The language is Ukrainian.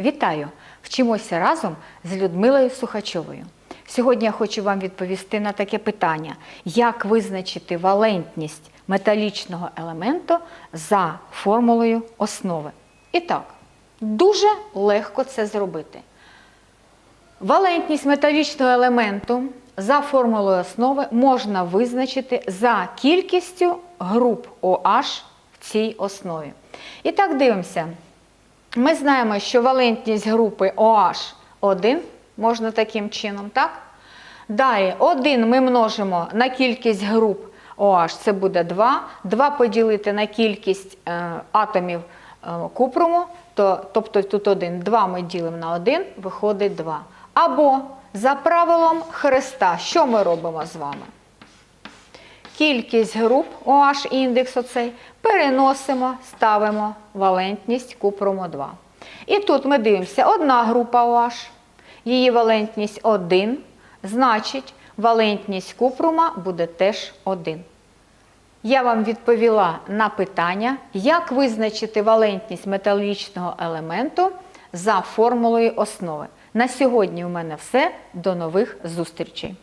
Вітаю! Вчимося разом з Людмилою Сухачовою. Сьогодні я хочу вам відповісти на таке питання: як визначити валентність металічного елементу за формулою основи. І так, дуже легко це зробити. Валентність металічного елементу за формулою основи можна визначити за кількістю груп OH в цій основі. І так дивимося. Ми знаємо, що валентність групи OH 1 можна таким чином, так? Далі 1 ми множимо на кількість груп OH, це буде 2. 2 поділити на кількість е, атомів е, купруму, то, тобто тут 1, 2 ми ділимо на 1, виходить 2. Або за правилом хреста, що ми робимо з вами? Кількість груп OH індекс оцей переносимо, ставимо валентність купруму 2. І тут ми дивимося, одна група OH, її валентність 1, значить валентність купрума буде теж 1. Я вам відповіла на питання, як визначити валентність металічного елементу за формулою основи. На сьогодні у мене все. До нових зустрічей!